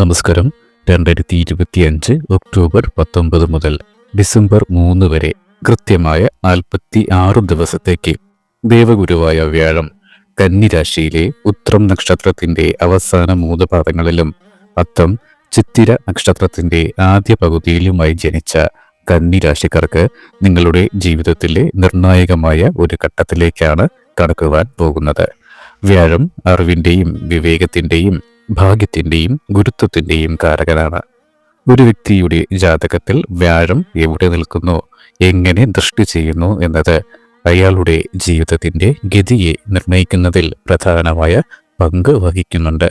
നമസ്കാരം. രണ്ടായിരത്തി ഇരുപത്തിയഞ്ച് ഒക്ടോബർ പത്തൊമ്പത് മുതൽ ഡിസംബർ മൂന്ന് വരെ കൃത്യമായ നാൽപ്പത്തി ആറ് ദിവസത്തേക്ക് ദേവഗുരുവായ വ്യാഴം കന്നിരാശിയിലെ ഉത്രം നക്ഷത്രത്തിന്റെ അവസാന മൂന്ന് പാദങ്ങളിലും അത്തം ചിത്തിര നക്ഷത്രത്തിന്റെ ആദ്യ പകുതിയിലുമായി ജനിച്ച കന്നിരാശിക്കാർക്ക് നിങ്ങളുടെ ജീവിതത്തിലെ നിർണായകമായ ഒരു ഘട്ടത്തിലേക്കാണ് കടക്കുവാൻ പോകുന്നത്. വ്യാഴം അറിവിന്റെയും വിവേകത്തിന്റെയും ഭാഗ്യത്തിന്റെയും ഗുരുത്വത്തിന്റെയും കാരകനാണ്. ഒരു വ്യക്തിയുടെ ജാതകത്തിൽ വ്യാഴം എവിടെ നിൽക്കുന്നു? എങ്ങനെ ദൃഷ്ടി ചെയ്യുന്നു എന്നത് അയാളുടെ ജീവിതത്തിന്റെ ഗതിയെ നിർണയിക്കുന്നതിൽ പ്രധാനമായ പങ്ക് വഹിക്കുന്നുണ്ട്.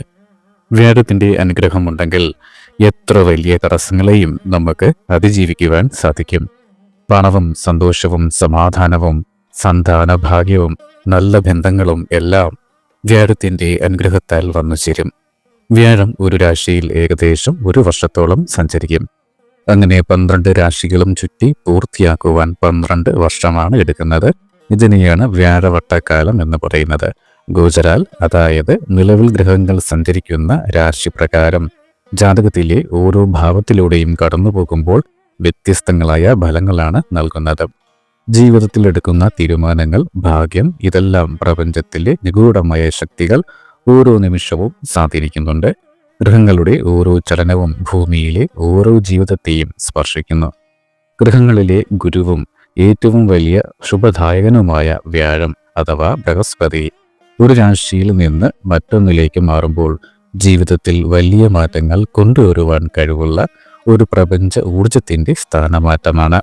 വ്യാഴത്തിന്റെ അനുഗ്രഹമുണ്ടെങ്കിൽ എത്ര വലിയ തടസ്സങ്ങളെയും നമുക്ക് അതിജീവിക്കുവാൻ സാധിക്കും. പണവും സന്തോഷവും സമാധാനവും സന്താന ഭാഗ്യവും നല്ല ബന്ധങ്ങളും എല്ലാം വ്യാഴത്തിന്റെ അനുഗ്രഹത്താൽ വന്നു ചേരും വ്യാഴം ഒരു രാശിയിൽ ഏകദേശം ഒരു വർഷത്തോളം സഞ്ചരിക്കും. അങ്ങനെ പന്ത്രണ്ട് രാശികളും ചുറ്റി പൂർത്തിയാക്കുവാൻ പന്ത്രണ്ട് വർഷമാണ് എടുക്കുന്നത്. ഇതിനെയാണ് വ്യാഴവട്ടക്കാലം എന്ന് പറയുന്നത്. ഗോചരാൽ അതായത് നിലവിൽ ഗ്രഹങ്ങൾ സഞ്ചരിക്കുന്ന രാശിപ്രകാരം. ജാതകത്തിലെ ഓരോ ഭാവത്തിലൂടെയും കടന്നു പോകുമ്പോൾ വ്യത്യസ്തങ്ങളായ ഫലങ്ങളാണ് നൽകുന്നത്. ജീവിതത്തിലെടുക്കുന്ന തീരുമാനങ്ങൾ ഭാഗ്യം ഇതെല്ലാം പ്രപഞ്ചത്തിലെ നിഗൂഢമായ ശക്തികൾ ഓരോ നിമിഷവും സ്വാധീനിക്കുന്നുണ്ട് ഗ്രഹങ്ങളുടെ ഓരോ ചലനവും ഭൂമിയിലെ ഓരോ ജീവിതത്തെയും സ്പർശിക്കുന്നു. ഗ്രഹങ്ങളിലെ ഗുരുവും ഏറ്റവും വലിയ ശുഭദായകനുമായ വ്യാഴം അഥവാ ബൃഹസ്പതി ഒരു രാശിയിൽ നിന്ന് മറ്റൊന്നിലേക്ക് മാറുമ്പോൾ ജീവിതത്തിൽ വലിയ മാറ്റങ്ങൾ കൊണ്ടുവരുവാൻ കഴിവുള്ള ഒരു പ്രപഞ്ച ഊർജത്തിന്റെ സ്ഥാനമാറ്റമാണ്.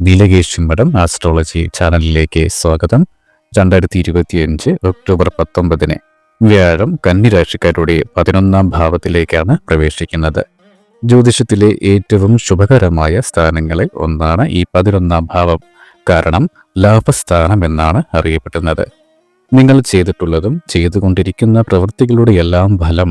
നീലകേശി മഠം ആസ്ട്രോളജി ചാനലിലേക്ക് സ്വാഗതം. രണ്ടായിരത്തി ഇരുപത്തിയഞ്ച് ഒക്ടോബർ പത്തൊമ്പതിന് വ്യാഴം കന്നിരാശിക്കാരുടെ പതിനൊന്നാം ഭാവത്തിലേക്കാണ് പ്രവേശിക്കുന്നത്. ജ്യോതിഷത്തിലെ ഏറ്റവും ശുഭകരമായ സ്ഥാനങ്ങളിൽ ഒന്നാണ് ഈ പതിനൊന്നാം ഭാവം. കാരണം ലാഭസ്ഥാനം എന്നാണ് അറിയപ്പെടുന്നത്. നിങ്ങൾ ചെയ്തിട്ടുള്ളതും ചെയ്തുകൊണ്ടിരിക്കുന്ന പ്രവൃത്തികളുടെ എല്ലാം ഫലം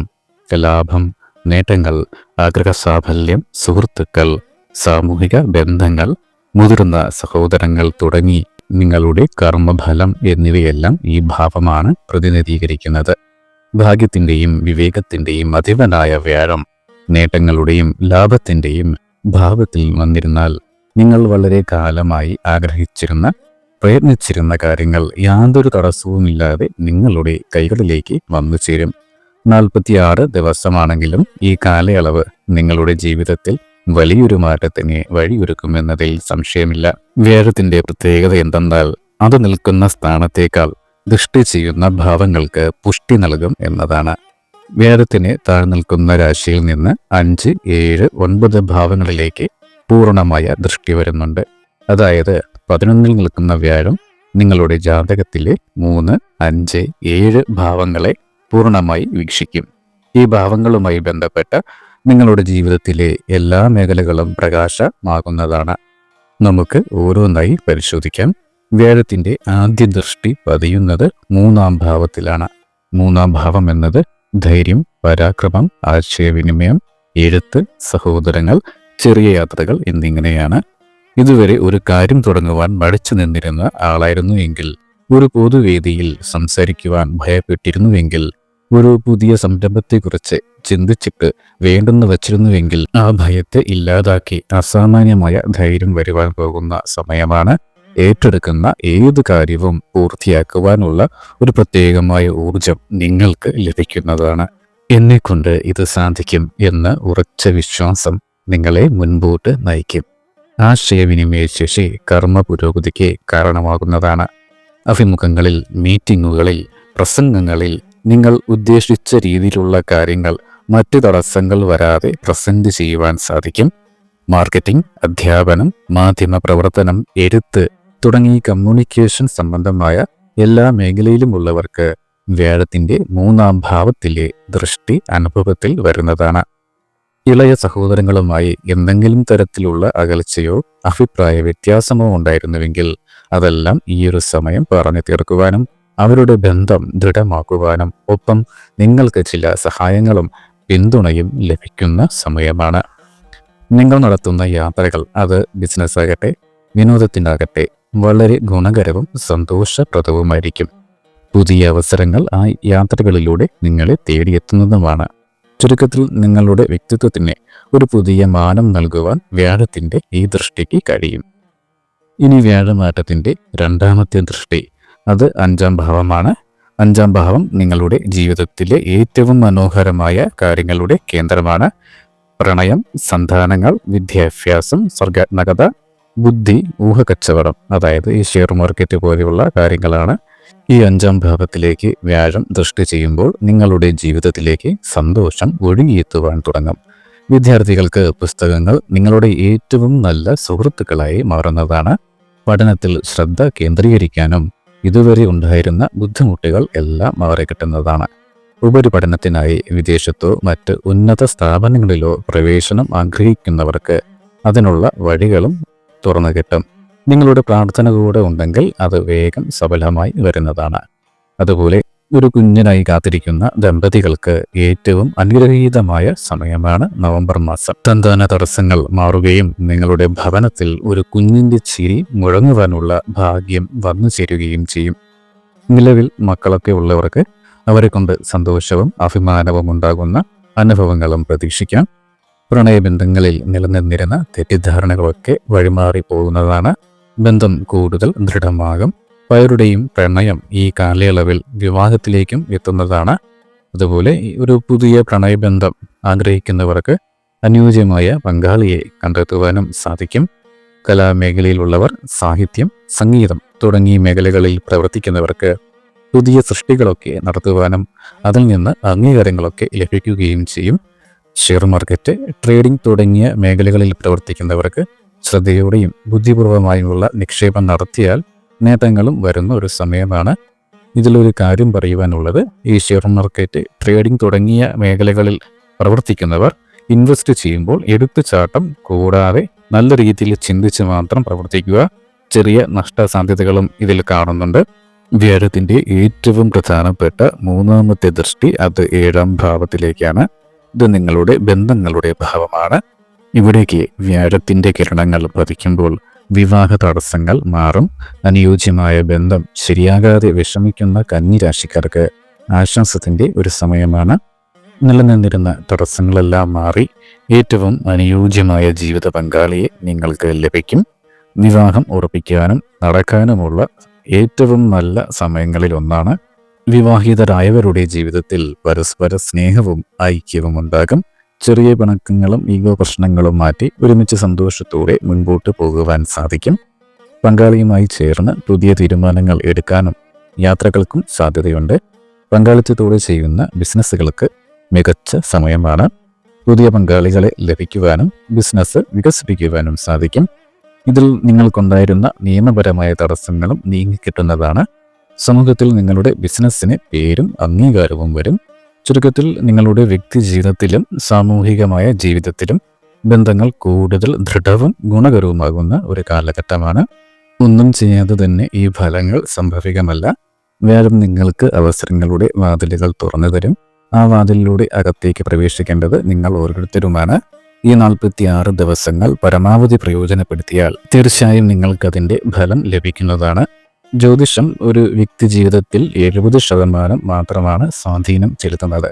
ലാഭം നേട്ടങ്ങൾ ആഗ്രഹസാഫല്യം സുഹൃത്തുക്കൾ സാമൂഹിക ബന്ധങ്ങൾ മുതിർന്ന സഹോദരങ്ങൾ തുടങ്ങി നിങ്ങളുടെ കർമ്മഫലം എന്നിവയെല്ലാം ഈ ഭാവമാണ് പ്രതിനിധീകരിക്കുന്നത്. ഭാഗ്യത്തിന്റെയും വിവേകത്തിന്റെയും അധിപനായ വ്യാഴം നേട്ടങ്ങളുടെയും ലാഭത്തിന്റെയും ഭാവത്തിൽ വന്നിരുന്നാൽ നിങ്ങൾ വളരെ കാലമായി ആഗ്രഹിച്ചിരുന്ന പ്രയത്നിച്ചിരുന്ന കാര്യങ്ങൾ യാതൊരു തടസ്സവുമില്ലാതെ നിങ്ങളുടെ കൈകളിലേക്ക് വന്നു ചേരും. നാൽപ്പത്തിയാറ് ദിവസമാണെങ്കിലും ഈ കാലയളവ് നിങ്ങളുടെ ജീവിതത്തിൽ വലിയൊരു മാറ്റത്തിന് വഴിയൊരുക്കുമെന്നതിൽ സംശയമില്ല. വ്യാഴത്തിന്റെ പ്രത്യേകത എന്തെന്നാൽ അത് നിൽക്കുന്ന സ്ഥാനത്തേക്കാൾ ദൃഷ്ടി ചെയ്യുന്ന ഭാവങ്ങൾക്ക് പുഷ്ടി നൽകും എന്നതാണ്. വ്യാഴത്തിന് താഴ്നിൽക്കുന്ന രാശിയിൽ നിന്ന് അഞ്ച് ഏഴ് ഒൻപത് ഭാവങ്ങളിലേക്ക് പൂർണമായ ദൃഷ്ടി വരുന്നുണ്ട്. അതായത് പതിനൊന്നിൽ നിൽക്കുന്ന വ്യാഴം നിങ്ങളുടെ ജാതകത്തിലെ മൂന്ന് അഞ്ച് ഏഴ് ഭാവങ്ങളെ പൂർണമായി വീക്ഷിക്കും. ഈ ഭാവങ്ങളുമായി ബന്ധപ്പെട്ട നിങ്ങളുടെ ജീവിതത്തിലെ എല്ലാ മേഖലകളും പ്രകാശമാകുന്നതാണ്. നമുക്ക് ഓരോന്നായി പരിശോധിക്കാം. വേദത്തിന്റെ ആദ്യ ദൃഷ്ടി പതിയുന്നത് മൂന്നാം ഭാവത്തിലാണ്. മൂന്നാം ഭാവം എന്നത് ധൈര്യം പരാക്രമം ആശയവിനിമയം എഴുത്ത് സഹോദരങ്ങൾ ചെറിയ യാത്രകൾ എന്നിങ്ങനെയാണ്. ഇതുവരെ ഒരു കാര്യം തുടങ്ങുവാൻ മടിച്ചു നിന്നിരുന്ന ആളായിരുന്നു എങ്കിൽ ഒരു പൊതുവേദിയിൽ സംസാരിക്കുവാൻ ഭയപ്പെട്ടിരുന്നുവെങ്കിൽ ഒരു പുതിയ സംരംഭത്തെക്കുറിച്ച് ചിന്തിച്ചിട്ട് വേണ്ടെന്ന് വച്ചിരുന്നുവെങ്കിൽ ആ ഭയത്തെ ഇല്ലാതാക്കി അസാമാന്യമായ ധൈര്യം വരുവാൻ പോകുന്ന സമയമാണ് ഏറ്റെടുക്കുന്ന ഏത് കാര്യവും പൂർത്തിയാക്കുവാനുള്ള ഒരു പ്രത്യേകമായ ഊർജം നിങ്ങൾക്ക് ലഭിക്കുന്നതാണ്. എന്നെക്കൊണ്ട് ഇത് സാധിക്കും എന്ന ഉറച്ച വിശ്വാസം നിങ്ങളെ മുൻപോട്ട് നയിക്കും. ആശയവിനിമയ ശേഷി കർമ്മ പുരോഗതിക്ക് കാരണമാകുന്നതാണ്. അഭിമുഖങ്ങളിൽ മീറ്റിങ്ങുകളിൽ പ്രസംഗങ്ങളിൽ നിങ്ങൾ ഉദ്ദേശിച്ച രീതിയിലുള്ള കാര്യങ്ങൾ മറ്റ് തടസ്സങ്ങൾ വരാതെ പ്രസന്റ് ചെയ്യുവാൻ സാധിക്കും. മാർക്കറ്റിംഗ് അധ്യാപനം മാധ്യമ പ്രവർത്തനം എഴുത്ത് തുടങ്ങി കമ്മ്യൂണിക്കേഷൻ സംബന്ധമായ എല്ലാ മേഖലയിലുമുള്ളവർക്ക് വ്യാഴത്തിന്റെ മൂന്നാം ഭാവത്തിലെ ദൃഷ്ടി അനുഭവത്തിൽ വരുന്നതാണ്. ഇളയ സഹോദരങ്ങളുമായി എന്തെങ്കിലും തരത്തിലുള്ള അകൽച്ചയോ അഭിപ്രായ വ്യത്യാസമോ ഉണ്ടായിരുന്നുവെങ്കിൽ അതെല്ലാം ഈയൊരു സമയം പറഞ്ഞു തീർക്കുവാനും അവരുടെ ബന്ധം ദൃഢമാക്കുവാനും ഒപ്പം നിങ്ങൾക്ക് ചില സഹായങ്ങളും പിന്തുണയും ലഭിക്കുന്ന സമയമാണ്. നിങ്ങൾ നടത്തുന്ന യാത്രകൾ അത് ബിസിനസ് ആകട്ടെ വിനോദത്തിനാകട്ടെ വളരെ ഗുണകരവും സന്തോഷപ്രദവുമായിരിക്കും. പുതിയ അവസരങ്ങൾ ആ യാത്രകളിലൂടെ നിങ്ങളെ തേടിയെത്തുന്നതുമാണ്. ചുരുക്കത്തിൽ നിങ്ങളുടെ വ്യക്തിത്വത്തിന് ഒരു പുതിയ മാനം നൽകുവാൻ വ്യാഴത്തിന്റെ ഈ ദൃഷ്ടിക്ക് കഴിയും. ഇനി വ്യാഴമാറ്റത്തിന്റെ രണ്ടാമത്തെ ദൃഷ്ടി അത് അഞ്ചാം ഭാവമാണ്. അഞ്ചാം ഭാവം നിങ്ങളുടെ ജീവിതത്തിലെ ഏറ്റവും മനോഹരമായ കാര്യങ്ങളുടെ കേന്ദ്രമാണ്. പ്രണയം സന്താനങ്ങൾ വിദ്യാഭ്യാസം സർഗാത്മകത ബുദ്ധി ഊഹക്കച്ചവടം അതായത് ഈ ഷെയർ മാർക്കറ്റ് പോലെയുള്ള കാര്യങ്ങളാണ്. ഈ അഞ്ചാം ഭാവത്തിലേക്ക് വ്യാഴം ദൃഷ്ടി ചെയ്യുമ്പോൾ നിങ്ങളുടെ ജീവിതത്തിലേക്ക് സന്തോഷം ഒഴുകിയെത്തുവാൻ തുടങ്ങും. വിദ്യാർത്ഥികൾക്ക് പുസ്തകങ്ങൾ നിങ്ങളുടെ ഏറ്റവും നല്ല സുഹൃത്തുക്കളായി മാറുന്നതാണ്. പഠനത്തിൽ ശ്രദ്ധ കേന്ദ്രീകരിക്കാനും ഇതുവരെ ഉണ്ടായിരുന്ന ബുദ്ധിമുട്ടുകൾ എല്ലാം മാറിക്കിട്ടുന്നതാണ് ഉപരിപഠനത്തിനായി വിദേശത്തോ മറ്റ് ഉന്നത സ്ഥാപനങ്ങളിലോ പ്രവേശനം ആഗ്രഹിക്കുന്നവർക്ക് അതിനുള്ള വഴികളും തുറന്നു കിട്ടും. നിങ്ങളുടെ പ്രാർത്ഥന കൂടെ ഉണ്ടെങ്കിൽ അത് വേഗം സഫലമായി വരുന്നതാണ്. അതുപോലെ ഒരു കുഞ്ഞിനായി കാത്തിരിക്കുന്ന ദമ്പതികൾക്ക് ഏറ്റവും അനുഗ്രഹീതമായ സമയമാണ് നവംബർ മാസം. സന്താന തടസ്സങ്ങൾ മാറുകയും നിങ്ങളുടെ ഭവനത്തിൽ ഒരു കുഞ്ഞിന്റെ ചിരി മുഴങ്ങുവാനുള്ള ഭാഗ്യം വന്നു ചേരുകയും ചെയ്യും. നിലവിൽ മക്കളൊക്കെ ഉള്ളവർക്ക് അവരെ കൊണ്ട് സന്തോഷവും അഭിമാനവും ഉണ്ടാകുന്ന അനുഭവങ്ങളും പ്രതീക്ഷിക്കാം. പ്രണയബന്ധങ്ങളിൽ നിലനിന്നിരുന്ന തെറ്റിദ്ധാരണകളൊക്കെ വഴിമാറി പോകുന്നതാണ് ബന്ധം കൂടുതൽ ദൃഢമാകും. പലരുടെയും പ്രണയം ഈ കാലയളവിൽ വിവാഹത്തിലേക്കും എത്തുന്നതാണ്. അതുപോലെ ഒരു പുതിയ പ്രണയബന്ധം ആഗ്രഹിക്കുന്നവർക്ക് അനുയോജ്യമായ പങ്കാളിയെ കണ്ടെത്തുവാനും സാധിക്കും. കലാമേഖലയിലുള്ളവർ സാഹിത്യം സംഗീതം തുടങ്ങിയ മേഖലകളിൽ പ്രവർത്തിക്കുന്നവർക്ക് പുതിയ സൃഷ്ടികളൊക്കെ നടത്തുവാനും അതിൽ നിന്ന് അംഗീകാരങ്ങളൊക്കെ ലഭിക്കുകയും ചെയ്യും. ഷെയർ മാർക്കറ്റ് ട്രേഡിംഗ് തുടങ്ങിയ മേഖലകളിൽ പ്രവർത്തിക്കുന്നവർക്ക് ശ്രദ്ധയോടെയും ബുദ്ധിപൂർവമായുമുള്ള നിക്ഷേപം നടത്തിയാൽ നേട്ടങ്ങളും വരുന്ന ഒരു സമയമാണ്. ഇതിലൊരു കാര്യം പറയുവാനുള്ളത് ഈ ഷെയർ മാർക്കറ്റ് ട്രേഡിംഗ് തുടങ്ങിയ മേഖലകളിൽ പ്രവർത്തിക്കുന്നവർ ഇൻവെസ്റ്റ് ചെയ്യുമ്പോൾ എടുത്തുചാട്ടം കൂടാതെ നല്ല രീതിയിൽ ചിന്തിച്ച് മാത്രം പ്രവർത്തിക്കുക. ചെറിയ നഷ്ടസാധ്യതകളും ഇതിൽ കാണുന്നുണ്ട്. വ്യാഴത്തിന്റെ ഏറ്റവും പ്രധാനപ്പെട്ട മൂന്നാമത്തെ ദൃഷ്ടി അത് ഏഴാം ഭാവത്തിലേക്കാണ്. ഇത് നിങ്ങളുടെ ബന്ധങ്ങളുടെ ഭാവമാണ് ഇവിടേക്ക് വ്യാഴത്തിന്റെ കിരണങ്ങൾ പതിക്കുമ്പോൾ വിവാഹ തടസ്സങ്ങൾ മാറും. അനുയോജ്യമായ ബന്ധം ശരിയാകാതെ വിഷമിക്കുന്ന കന്നിരാശിക്കാർക്ക് ആശ്വാസത്തിന്റെ ഒരു സമയമാണ്. നിലനിന്നിരുന്ന തടസ്സങ്ങളെല്ലാം മാറി ഏറ്റവും അനുയോജ്യമായ ജീവിത പങ്കാളിയെ നിങ്ങൾക്ക് ലഭിക്കും. വിവാഹം ഉറപ്പിക്കാനും നടക്കാനുമുള്ള ഏറ്റവും നല്ല സമയങ്ങളിൽ ഒന്നാണ്. വിവാഹിതരായവരുടെ ജീവിതത്തിൽ പരസ്പര സ്നേഹവും ഐക്യവും ഉണ്ടാകും. ചെറിയ പിണക്കങ്ങളും ഈഗോ പ്രശ്നങ്ങളും മാറ്റി ഒരുമിച്ച് സന്തോഷത്തോടെ മുൻപോട്ട് പോകുവാൻ സാധിക്കും. പങ്കാളിയുമായി ചേർന്ന് പുതിയ തീരുമാനങ്ങൾ എടുക്കാനും യാത്രകൾക്കും സാധ്യതയുണ്ട്. പങ്കാളിത്തത്തോടെ ചെയ്യുന്ന ബിസിനസ്സുകൾക്ക് മികച്ച സമയമാണ്. പുതിയ പങ്കാളികളെ ലഭിക്കുവാനും ബിസിനസ് വികസിപ്പിക്കുവാനും സാധിക്കും. ഇതിൽ നിങ്ങൾക്കുണ്ടായിരുന്ന നിയമപരമായ തടസ്സങ്ങളും നീങ്ങിക്കിട്ടുന്നതാണ്. സമൂഹത്തിൽ നിങ്ങളുടെ ബിസിനസ്സിന് പേരും അംഗീകാരവും വരും. ചുരുക്കത്തിൽ നിങ്ങളുടെ വ്യക്തി ജീവിതത്തിലും സാമൂഹികമായ ജീവിതത്തിലും ബന്ധങ്ങൾ കൂടുതൽ ദൃഢവും ഗുണകരവുമാകുന്ന ഒരു കാലഘട്ടമാണ്. ഒന്നും ചെയ്യാതെ തന്നെ ഈ ഫലങ്ങൾ സംഭവികമല്ല. വേഗം നിങ്ങൾക്ക് അവസരങ്ങളുടെ വാതിലുകൾ തുറന്നു തരും. ആ വാതിലിലൂടെ അകത്തേക്ക് പ്രവേശിക്കേണ്ടത് നിങ്ങൾ ഓരോരുത്തരുമാണ്. ഈ നാൽപ്പത്തി ആറ് ദിവസങ്ങൾ പരമാവധി പ്രയോജനപ്പെടുത്തിയാൽ തീർച്ചയായും നിങ്ങൾക്കതിന്റെ ഫലം ലഭിക്കുന്നതാണ്. ജ്യോതിഷം ഒരു വ്യക്തി ജീവിതത്തിൽ എഴുപത് ശതമാനം മാത്രമാണ് സ്വാധീനം ചെലുത്തുന്നത്.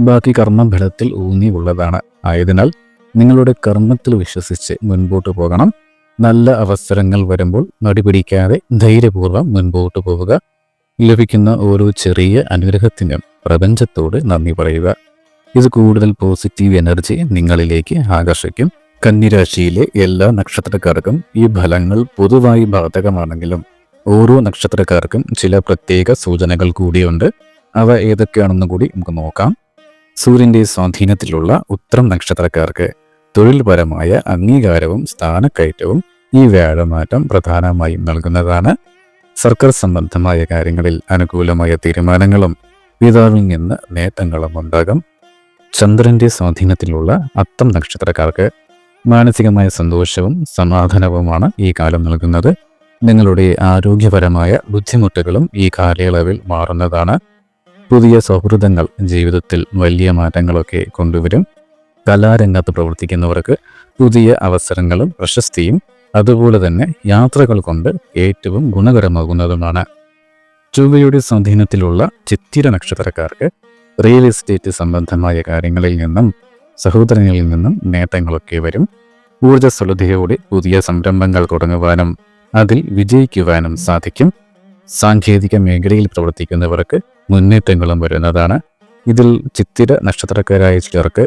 ബാക്കി കർമ്മഫലത്തിൽ ഊന്നി ഉള്ളതാണ്. ആയതിനാൽ നിങ്ങളുടെ കർമ്മത്തിൽ വിശ്വസിച്ച് മുൻപോട്ട് പോകണം. നല്ല അവസരങ്ങൾ വരുമ്പോൾ നടിപിടിക്കാതെ ധൈര്യപൂർവം മുൻപോട്ട് പോവുക. ലഭിക്കുന്ന ഓരോ ചെറിയ അനുഗ്രഹത്തിനും പ്രപഞ്ചത്തോട് നന്ദി പറയുക. ഇത് കൂടുതൽ പോസിറ്റീവ് എനർജി നിങ്ങളിലേക്ക് ആകർഷിക്കും. കന്നിരാശിയിലെ എല്ലാ നക്ഷത്രക്കാർക്കും ഈ ഫലങ്ങൾ പൊതുവായി ബാധകമാണെങ്കിലും ഓരോ നക്ഷത്രക്കാർക്കും ചില പ്രത്യേക സൂചനകൾ കൂടിയുണ്ട്. അവ ഏതൊക്കെയാണെന്ന് കൂടി നമുക്ക് നോക്കാം. സൂര്യന്റെ സ്വാധീനത്തിലുള്ള ഉത്തരം നക്ഷത്രക്കാർക്ക് തൊഴിൽപരമായ അംഗീകാരവും സ്ഥാനക്കയറ്റവും ഈ വ്യാഴമാറ്റം പ്രധാനമായും നൽകുന്നതാണ്. സർക്കാർ സംബന്ധമായ കാര്യങ്ങളിൽ അനുകൂലമായ തീരുമാനങ്ങളും പിതാവിൽ നിന്ന് നേട്ടങ്ങളും ഉണ്ടാകും. ചന്ദ്രന്റെ സ്വാധീനത്തിലുള്ള അത്തം നക്ഷത്രക്കാർക്ക് മാനസികമായ സന്തോഷവും സമാധാനവുമാണ് ഈ കാലം നൽകുന്നത്. നിങ്ങളുടെ ആരോഗ്യപരമായ ബുദ്ധിമുട്ടുകളും ഈ കാലയളവിൽ മാറുന്നതാണ്. പുതിയ സൗഹൃദങ്ങൾ ജീവിതത്തിൽ വലിയ മാറ്റങ്ങളൊക്കെ കൊണ്ടുവരും. കലാരംഗത്ത് പ്രവർത്തിക്കുന്നവർക്ക് പുതിയ അവസരങ്ങളും പ്രശസ്തിയും അതുപോലെ തന്നെ യാത്രകൾ കൊണ്ട് ഏറ്റവും ഗുണകരമാകുന്നതുമാണ്. ചൊവ്വയുടെ സ്വാധീനത്തിലുള്ള ചിത്തിര നക്ഷത്രക്കാർക്ക് റിയൽ എസ്റ്റേറ്റ് സംബന്ധമായ കാര്യങ്ങളിൽ നിന്നും സഹോദരങ്ങളിൽ നിന്നും നേട്ടങ്ങളൊക്കെ വരും. ഊർജസ്വലതയോടെ പുതിയ സംരംഭങ്ങൾ തുടങ്ങുവാനും അതിൽ വിജയിക്കുവാനും സാധിക്കും. സാങ്കേതിക മേഖലയിൽ പ്രവർത്തിക്കുന്നവർക്ക് മുന്നേറ്റങ്ങളും വരുന്നതാണ്. ഇതിൽ ചിത്തിര നക്ഷത്രക്കാരായ ചിലർക്ക്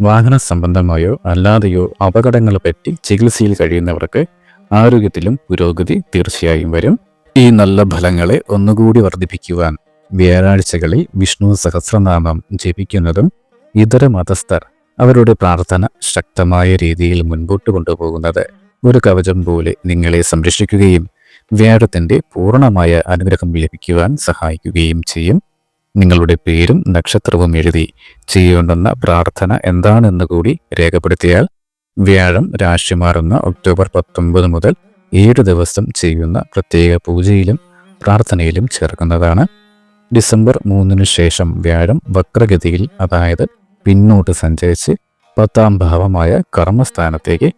വാഹന സംബന്ധമായോ അല്ലാതെയോ അപകടങ്ങൾ പറ്റി ചികിത്സയിൽ കഴിയുന്നവർക്ക് ആരോഗ്യത്തിലും പുരോഗതി തീർച്ചയായും വരും. ഈ നല്ല ഫലങ്ങളെ ഒന്നുകൂടി വർദ്ധിപ്പിക്കുവാൻ വ്യാഴാഴ്ചകളിൽ വിഷ്ണു സഹസ്രനാമം ജപിക്കുന്നതും ഇതര മതസ്ഥർ അവരുടെ പ്രാർത്ഥന ശക്തമായ രീതിയിൽ മുൻപോട്ട് കൊണ്ടുപോകുന്നത് ഒരു കവചം പോലെ നിങ്ങളെ സംരക്ഷിക്കുകയും വ്യാഴത്തിന്റെ പൂർണമായ അനുഗ്രഹം ലഭിക്കുവാൻ സഹായിക്കുകയും ചെയ്യും. നിങ്ങളുടെ പേരും നക്ഷത്രവും എഴുതി ചെയ്യേണ്ടുന്ന പ്രാർത്ഥന എന്താണെന്ന് കൂടി രേഖപ്പെടുത്തിയാൽ വ്യാഴം രാശി മാറുന്ന ഒക്ടോബർ പത്തൊമ്പത് മുതൽ ഏഴ് ദിവസം ചെയ്യുന്ന പ്രത്യേക പൂജയിലും പ്രാർത്ഥനയിലും ചേർക്കുന്നതാണ്. ഡിസംബർ മൂന്നിന് ശേഷം വ്യാഴം വക്രഗതിയിൽ അതായത് പിന്നോട്ട് സഞ്ചരിച്ച് പത്താം ഭാവമായ കർമ്മസ്ഥാനത്തേക്ക്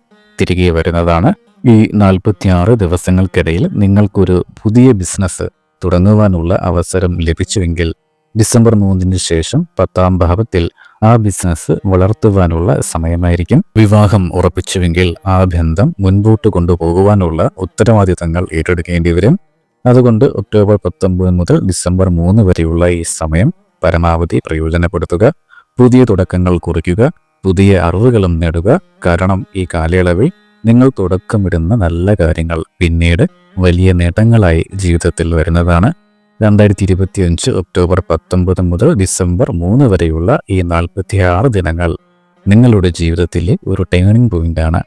തിരികെ വരുന്നതാണ്. ഈ നാൽപ്പത്തിയാറ് ദിവസങ്ങൾക്കിടയിൽ നിങ്ങൾക്കൊരു പുതിയ ബിസിനസ് തുടങ്ങുവാനുള്ള അവസരം ലഭിച്ചുവെങ്കിൽ ഡിസംബർ മൂന്നിന് ശേഷം പത്താം ഭാവത്തിൽ ആ ബിസിനസ് വളർത്തുവാനുള്ള സമയമായിരിക്കും. വിവാഹം ഉറപ്പിച്ചുവെങ്കിൽ ആ ബന്ധം മുൻപോട്ട് കൊണ്ടുപോകുവാനുള്ള ഉത്തരവാദിത്തങ്ങൾ ഏറ്റെടുക്കേണ്ടി വരും. അതുകൊണ്ട് ഒക്ടോബർ പത്തൊമ്പത് മുതൽ ഡിസംബർ മൂന്ന് വരെയുള്ള ഈ സമയം പരമാവധി പ്രയോജനപ്പെടുത്തുക. പുതിയ തുടക്കങ്ങൾ കുറിക്കുക. പുതിയ അറിവുകളും നേടുക. കാരണം ഈ കാലയളവിൽ നിങ്ങൾ തുടക്കമിടുന്ന നല്ല കാര്യങ്ങൾ പിന്നീട് വലിയ നേട്ടങ്ങളായി ജീവിതത്തിൽ വരുന്നതാണ്. രണ്ടായിരത്തി ഇരുപത്തി അഞ്ച് ഒക്ടോബർ പത്തൊമ്പത് മുതൽ ഡിസംബർ മൂന്ന് വരെയുള്ള ഈ നാൽപ്പത്തിയാറ് ദിനങ്ങൾ നിങ്ങളുടെ ജീവിതത്തിലെ ഒരു ടേണിംഗ് പോയിന്റാണ്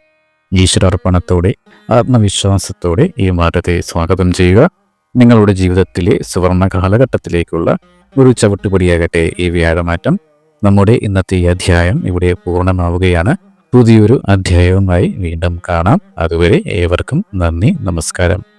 ഈശ്വരർപ്പണത്തോടെ ആത്മവിശ്വാസത്തോടെ ഈ മാറ്റത്തെ സ്വാഗതം ചെയ്യുക. നിങ്ങളുടെ ജീവിതത്തിലെ സുവർണ കാലഘട്ടത്തിലേക്കുള്ള ഒരു ചവിട്ടുപടിയാകട്ടെ ഈ വ്യാഴമാറ്റം. നമ്മുടെ ഇന്നത്തെ അധ്യായം ഇവിടെ പൂർണമാവുകയാണ്. പുതിയൊരു അധ്യായവുമായി വീണ്ടും കാണാം. അതുവരെ ഏവർക്കും നന്ദി നമസ്കാരം.